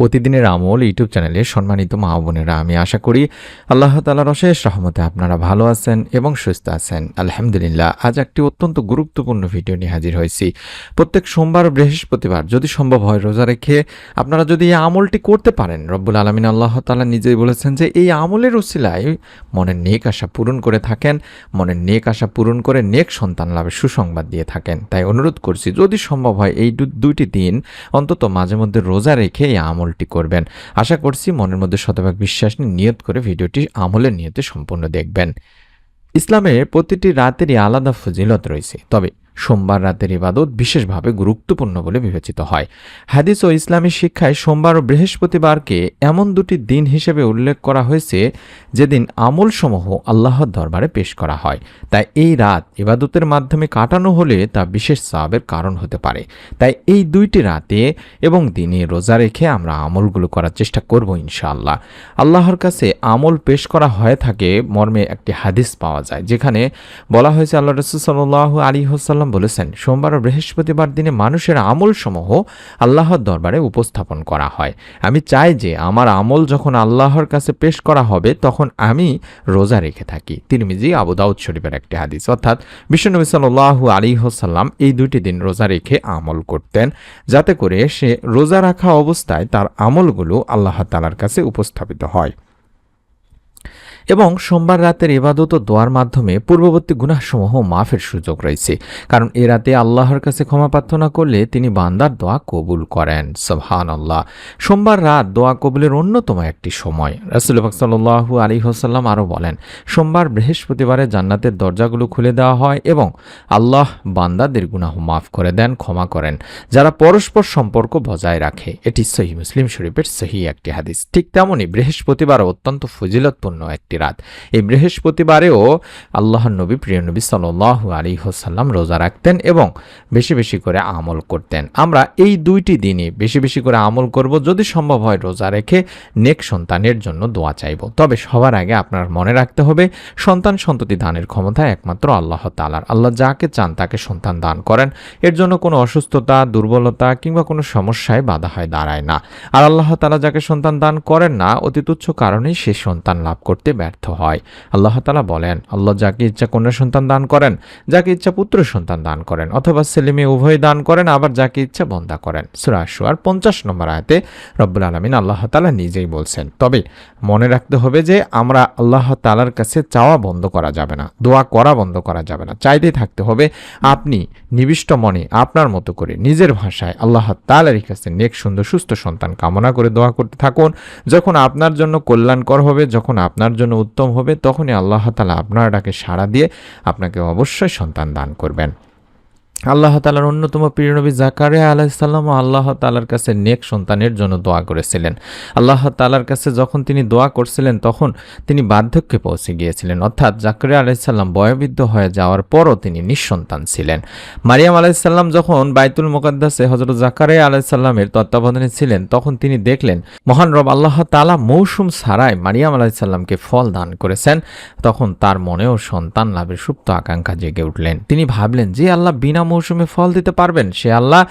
প্রতিদিনের আমল ইউটিউব চ্যানেলে সম্মানিত মা বোনেরা, আমি আশা করি আল্লাহ তালার অশেষ রহমতে আপনারা ভালো আছেন এবং সুস্থ আছেন। আলহামদুলিল্লাহ, আজ একটি অত্যন্ত গুরুত্বপূর্ণ ভিডিও নিয়ে হাজির হয়েছি। প্রত্যেক সোমবার, বৃহস্পতিবার যদি সম্ভব হয় রোজা রেখে আপনারা যদি এই আমলটি করতে পারেন, রব্বুল আলমিন আল্লাহ তালা নিজেই বলেছেন যে এই আমলের উসিলায় মনের নেক আশা পূরণ করে থাকেন, মনের নেক আশা পূরণ করে নেক সন্তান লাভের সুসংবাদ দিয়ে থাকেন। তাই অনুরোধ করছি, যদি সম্ভব হয় এই দুইটি দিন অন্তত মাঝে মধ্যে রোজা রেখে এই আমলটি করবেন। আশা করছি মনের মধ্যে শতভাগ বিশ্বাস নিয়ে নিয়ত করে ভিডিওটি আমলের নিয়তে সম্পূর্ণ দেখবেন। ইসলামের প্রতিটি রাতেরই আলাদা ফজিলত রয়েছে। তবে সোমবার রাতের ইবাদত বিশেষভাবে গুরুত্বপূর্ণ বলে বিবেচিত হয়। হাদিস ও ইসলামী শিক্ষায় সোমবার ও বৃহস্পতিবারকে এমন দুটি দিন হিসেবে উল্লেখ করা হয়েছে, যেদিন আমলসমূহ আল্লাহর দরবারে পেশ করা হয়। তাই এই রাত ইবাদতের মাধ্যমে কাটানো হলে তা বিশেষ সাবের কারণ হতে পারে। তাই এই দুইটি রাতে এবং দিনে রোজা রেখে আমরা আমলগুলো করার চেষ্টা করব ইনশাআল্লাহ। আল্লাহর কাছে আমল পেশ করা হয়ে থাকে, মর্মে একটি হাদিস পাওয়া যায়, যেখানে বলা হয়েছে, আল্লাহ রসুল সাল্লাহ আলী হোসাল্লাম বলেছেন, সোমবার ও বৃহস্পতিবার দিনে মানুষের আমল সমূহ আল্লাহর দরবারে উপস্থাপন করা হয়। আমি চাই যে আমার আমল যখন আল্লাহর কাছে পেশ করা হবে, তখন আমি রোজা রেখে থাকি। তিরমিজি, আবু দাউদ শরীফের একটি হাদিস। অর্থাৎ বিশ্বনবী সাল্লাল্লাহু আলী হোসাল্লাম এই দুইটি দিন রোজা রেখে আমল করতেন, যাতে করে সে রোজা রাখা অবস্থায় তার আমলগুলো আল্লাহ তালার কাছে উপস্থাপিত হয়। এবং সোমবার রাতের ইবাদত ও দোয়ার মাধ্যমে পূর্ববর্তী গুনাহসমূহ মাফের সুযোগ রয়েছে। কারণ এ রাতে আল্লাহর কাছে ক্ষমা প্রার্থনা করলে তিনি বান্দার দোয়া কবুল করেন। সবহান আল্লাহ সোমবার রাত দোয়া কবুলের অন্যতম একটি সময়। রাসুলবাক সাল্লু আলী হোসাল্লাম আরও বলেন, সোমবার বৃহস্পতিবারে জান্নাতের দরজাগুলো খুলে দেওয়া হয় এবং আল্লাহ বান্দাদের গুনাহ মাফ করে দেন, ক্ষমা করেন, যারা পরস্পর সম্পর্ক বজায় রাখে। এটি সহি মুসলিম শরীফের সহি একটি হাদিস। ঠিক তেমনই বৃহস্পতিবার অত্যন্ত ফজিলতপূর্ণ একটি রাত এই বৃহস্পতিবারেও আল্লাহর নবী, প্রিয় নবী সাল্লাহ আলী হোসাল্লাম রোজা রাখতেন এবং বেশি বেশি করে আমল করতেন। আমরা এই দুইটি দিনে বেশি বেশি করে আমল করব। যদি সম্ভব হয় রোজা রেখে নেক সন্তানের জন্য দোয়া চাইব। তবে সবার আগে আপনার মনে রাখতে হবে, সন্তান সন্ততি দানের ক্ষমতা একমাত্র আল্লাহ তালার আল্লাহ যাকে চান তাকে সন্তান দান করেন। এর জন্য কোনো অসুস্থতা, দুর্বলতা কিংবা কোনো সমস্যায় বাধা হয়, দাঁড়ায় না। আর আল্লাহ তালা যাকে সন্তান দান করেন না, অতি তুচ্ছ কারণেই সে সন্তান লাভ করতে ব্যর্থ হয়। আল্লাহ তালা বলেন, আল্লাহ যাকে ইচ্ছা কন্যা সন্তান দান করেন, যাকে ইচ্ছা পুত্র সন্তান দান করেন, অথবা ছেলে মেয়ে উভয় দান করেন, আবার যাকে ইচ্ছা বন্দা করেন। সুরাশু আর পঞ্চাশ নম্বর আয়তে রব্বুল আলমিন আল্লাহ তালা নিজেই বলছেন, তবে মনে রাখতে হবে যে, আমরা আল্লাহ তালার কাছে চাওয়া বন্ধ করা যাবে না, দোয়া করা বন্ধ করা যাবে না। চাইতেই থাকতে হবে আপনি নিবিষ্ট মনে, আপনার মতো করে, নিজের ভাষায় আল্লাহ তালার কাছে নেক, সুন্দর, সুস্থ সন্তান কামনা করে দোয়া করতে থাকুন। যখন আপনার জন্য কল্যাণকর হবে, যখন আপনার জন্য উত্তম হবে তখনই আল্লাহ তালা আপনার ডাকে সাড়া দিয়ে আপনাকে অবশ্যই সন্তান দান করবেন। আল্লাহ তালার অন্যতম প্রিয় নবী জাকারিয়া আলাইসাল্লাম আল্লাহ তালার কাছে নেক সন্তানের জন্য দোয়া করেছিলেন। আল্লাহ তালার কাছে যখন তিনি দোয়া করছিলেন, তখন তিনি বার্ধক্যে পৌঁছে গিয়েছিলেন। অর্থাৎ জাকারিয়া আলাইসাল্লাম বয়োবৃদ্ধ হয়ে যাওয়ার পরও তিনি নিঃসন্তান ছিলেন। মারিয়াম আলাইসাল্লাম যখন বাইতুল মোকাদ্দাসে হজরত জাকারিয়া আলাইসাল্লামের তত্ত্বাবধানে ছিলেন, তখন তিনি দেখলেন, মহান রব আল্লাহ তালা মৌসুম ছাড়াই মারিয়াম আলাইসাল্লামকে ফল দান করেছেন। তখন তার মনেও সন্তান লাভের সুপ্ত আকাঙ্ক্ষা জেগে উঠলেন। তিনি ভাবলেন, যে আল্লাহ বিনা মৌসুমে ফল দিতে পারবেন, সে আল্লাহ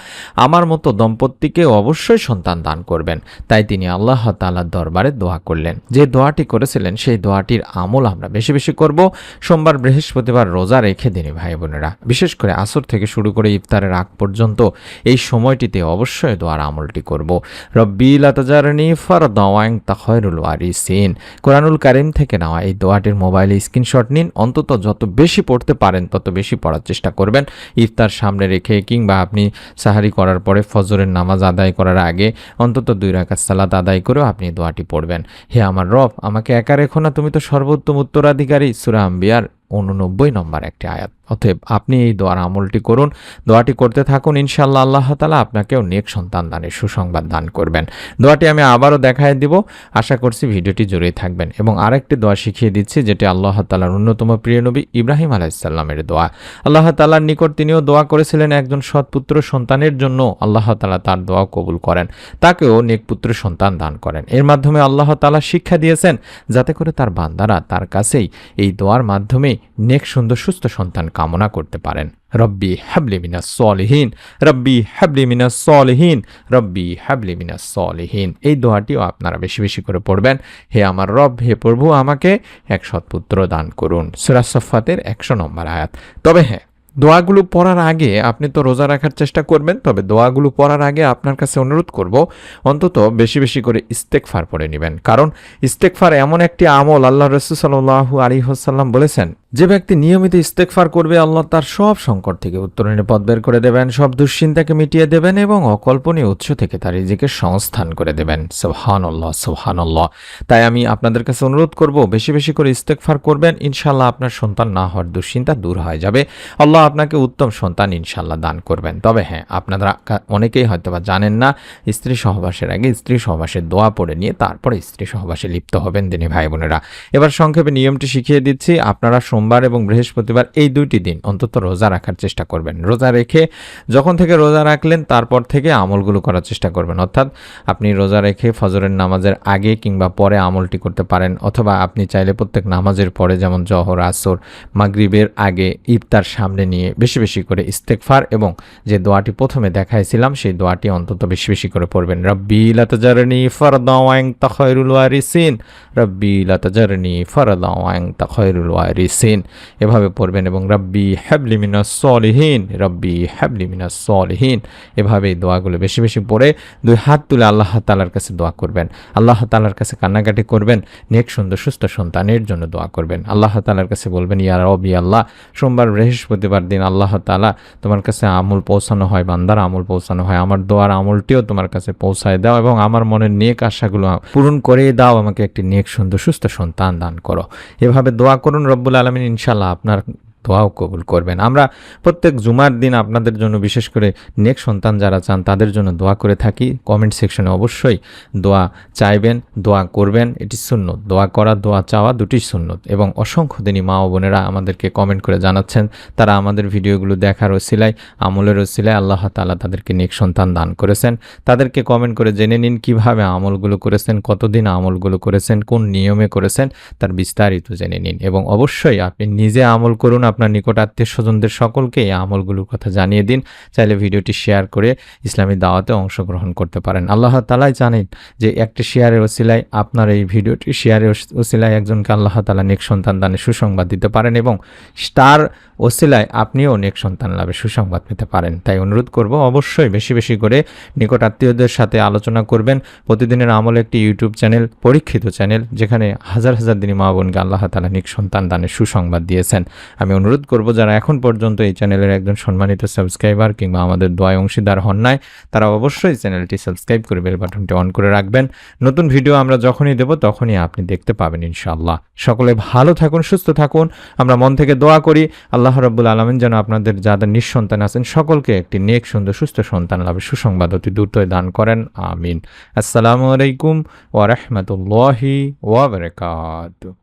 আমার মতো দম্পতিকে অবশ্যই সন্তান দান করবেন। তাই তিনি আল্লাহ তালার দরবারে দোয়া করলেন। যে দোয়াটি করেছিলেন, সেই দোয়াটির আমল আমরা বেশি বেশি করব। সোমবার বৃহস্পতিবার রোজা রেখে দিনে ভাই বোনেরা বিশেষ করে আসর থেকে শুরু করে ইফতারের আগ পর্যন্ত এই সময়টিতে অবশ্যই দোয়ার আমলটি করব। রব্বিল আতাজারনি ফর দাওয়াং তাখয়রুল ওয়ারিসিন। কোরআনুল কারিম থেকে নেওয়া এই দোয়াটির মোবাইলে স্ক্রিনশট নিন। অন্তত যত বেশি পড়তে পারেন, তত বেশি পড়ার চেষ্টা করবেন। ইফতার সামনে রেখে কিংবা আপনি সাহারি করার পরে ফজরের নামাজ আদায় করার আগে অন্তত দুই রাখা সালাত আদায় করেও আপনি দোয়াটি পড়বেন। হে আমার রব, আমাকে একা রেখো না, তুমি তো সর্বোত্তম উত্তরাধিকারী। সুরা আম্বিয়ার উননব্বই নম্বর একটি আয়াত। অতএব আপনি এই দোয়ার আমলটি করুন। দোয়াটি করতে থাকুন ইনশাল্লাহ আল্লাহ তালা আপনাকেও নেক সন্তান দানের সুসংবাদ দান করবেন। দোয়াটি আমি আবারও দেখায় দিব। আশা করছি ভিডিওটি জুড়েই থাকবেন। এবং আরেকটি দোয়া শিখিয়ে দিচ্ছি, যেটি আল্লাহ তালার অন্যতম প্রিয় নবী ইব্রাহিম আলাইসাল্লামের দোয়া। আল্লাহ তালার নিকট তিনিও দোয়া করেছিলেন, একজন সৎপুত্র সন্তানের জন্য আল্লাহ তালা তার দোয়া কবুল করেন। তাকেও নেক পুত্র সন্তান দান করেন। এর মাধ্যমে আল্লাহ তালা শিক্ষা দিয়েছেন, যাতে করে তার বান্দারা তার কাছেই এই দোয়ার মাধ্যমে নেক, সুন্দর, সুস্থ সন্তান কামনা করতে পারেন। রব্বি হাবলি মিনাস সলিহীন, রব্বি হাবলি মিনাস সলিহীন, রব্বি হাবলি মিনাস সলিহীন। এই দোয়াটিও আপনারা বেশি বেশি করে পড়বেন। হে আমার রব, হে প্রভু, আমাকে এক সৎপুত্র দান করুন। সুরাসফাতের একশো নম্বর আয়াত। তবে হ্যাঁ দোয়াগুলো পড়ার আগে আপনি তো রোজা রাখার চেষ্টা করবেন, তবে দোয়াগুলো পড়ার আগে আপনার কাছে অনুরোধ করব, অন্তত বেশি বেশি করে ইস্তেকফার পড়ে নেবেন। কারণ ইস্তেকফার এমন একটি আমল আল্লাহ রসুল সাল্লাহু আলী হাসাল্লাম বলেছেন যে ব্যক্তি নিয়মিত ইস্তেকফার করবে, আল্লাহ তার সব সংকট থেকে উত্তরণের পথ বের করে দেবেন, সব দুশ্চিন্তাকে মিটিয়ে দেবেন এবং অকল্পনীয় উৎস থেকে তার নিজেকে সংস্থান করে দেবেন। সোহান আল্লাহ সোহান আল্লাহ তাই আমি আপনাদের কাছে অনুরোধ করব, বেশি বেশি করে ইস্তেকফার করবেন ইনশাল্লাহ আপনার সন্তান না হওয়ার দুশ্চিন্তা দূর হয়ে যাবে। আল্লাহ আপনাকে উত্তম সন্তান ইনশাল্লাহ দান করবেন। তবে হ্যাঁ আপনারা অনেকেই হয়তো বা জানেন না, স্ত্রী সহবাসের আগে স্ত্রী সহবাসের দোয়া পড়ে নিয়ে তারপরে স্ত্রী সহবাসে লিপ্ত হবেন, দিনী ভাই বোনেরা। এবার সংক্ষেপে নিয়মটি শিখিয়ে দিচ্ছি, আপনারা সোমবার এবং বৃহস্পতিবার এই দুইটি দিন অন্তত রোজা রাখার চেষ্টা করবেন। রোজা রেখে যখন থেকে রোজা রাখলেন, তারপর থেকে আমলগুলো করার চেষ্টা করবেন। অর্থাৎ আপনি রোজা রেখে ফজরের নামাজের আগে কিংবা পরে আমলটি করতে পারেন, অথবা আপনি চাইলে প্রত্যেক নামাজের পরে যেমন জহর, আসর, মাগরিবের আগে ইফতার সামনে নিয়ে বেশি বেশি করে ইস্তেকফার এবং যে দোয়াটি প্রথমে দেখাইছিলাম, সেই দোয়াটি অন্তত বেশি বেশি করে পড়বেন। রব্বি লাতাজারনি ফরদাওয়াং তাখয়রুল ওয়ারিসিন রব্বি লাতাজারনি ফরদাওয়াং তাখয়রুল ওয়ারিসিন এভাবে পড়বেন এবং রব্বি হ্যাবলি মিনাস সলিহীন রব্বি হ্যাবলি মিনাস সলিহীন এভাবে দোয়াগুলো বেশি বেশি পড়ে দুই হাত তুলে আল্লাহ তালার কাছে দোয়া করবেন। আল্লাহ তালার কাছে কান্নাকাটি করবেন, নেক সুন্দর সুস্থ সন্তানের জন্য দোয়া করবেন। আল্লাহ তালার কাছে বলবেন, ইয়া রবি আল্লাহ, সোমবার বৃহস্পতিবার দিন আল্লাহ তালা তোমার কাছে আমল পৌঁছানো হয়, বান্দার আমল পৌঁছানো হয়। আমার দোয়ার আমলটিও তোমার কাছে পৌঁছায় দাও এবং আমার মনের নেক আশাগুলো পূরণ করে দাও। আমাকে একটি নেক, সুন্দর, সুস্থ সন্তান দান করো। এভাবে দোয়া করুন রব্বুল আলমিন। ইনশাল্লাহ আপনার দোয়াও কবুল করবেন। আমরা প্রত্যেক জুমার দিন আপনাদের জন্য বিশেষ করে নেক সন্তান যারা চান, তাদের জন্য দোয়া করে থাকি। কমেন্ট সেকশনে অবশ্যই দোয়া চাইবেন, দোয়া করবেন, এটি সুন্নত। দোয়া করা, দোয়া চাওয়া দুটি সুন্নত এবং অসংখ্য দিনই মা ও বোনেরা আমাদেরকে কমেন্ট করে জানাচ্ছেন। তারা আমাদের ভিডিওগুলো দেখার ওসিলায়, আমলের ওসিলায় আল্লাহ তালা তাদেরকে নেক সন্তান দান করেছেন। তাদেরকে কমেন্ট করে জেনে নিন কীভাবে আমলগুলো করেছেন, কতদিন আমলগুলো করেছেন, কোন নিয়মে করেছেন, তার বিস্তারিত জেনে নিন এবং অবশ্যই আপনি নিজে আমল করুন আপনার নিকট আত্মীয় স্বজনদের সকলকে এই আমলগুলোর কথা জানিয়ে দিন। চাইলে ভিডিওটি শেয়ার করে ইসলামী দাওয়াতে অংশগ্রহণ করতে পারেন। আল্লাহ তালাই জানেন যে একটি শেয়ারের ওসিলায় আপনার এই ভিডিওটি শেয়ারের ওস- ওসিলায় একজনকে আল্লাহ তালা নেক সন্তান দানের সুসংবাদ দিতে পারেন এবং তার ওসিলায় আপনিও নেক সন্তান লাভে সুসংবাদ পেতে পারেন। তাই অনুরোধ করব, অবশ্যই বেশি বেশি করে নিকট আত্মীয়দের সাথে আলোচনা করবেন। প্রতিদিনের আমল একটি ইউটিউব চ্যানেল, পরীক্ষিত চ্যানেল, যেখানে হাজার হাজার দিনী মা বোনকে আল্লাহ তালা নিক সন্তান দানের সুসংবাদ দিয়েছেন। আমি অনুরোধ করব যারা এখন পর্যন্ত এই চ্যানেলের একজন সম্মানিত সাবস্ক্রাইবার কিংবা আমাদের দোয়ায় অংশীদার হন নাই, তারা অবশ্যই চ্যানেলটি সাবস্ক্রাইব করে বেল বাটনটি অন করে রাখবেন। নতুন ভিডিও আমরা যখনই দেব তখনই আপনি দেখতে পাবেন ইনশাআল্লাহ। সকলে ভালো থাকুন, সুস্থ থাকুন। আমরা মন থেকে দোয়া করি, আল্লাহ রব্বুল আলমিন যেন আপনাদের যাদের নিঃসন্তান আছেন সকলকে একটি নেক, সুন্দর, সুস্থ সন্তান লাভের সুসংবাদ অতি দ্রুতই দান করেন, আমিন। আসসালামু আলাইকুম ওয়া রাহমাতুল্লাহি ওয়া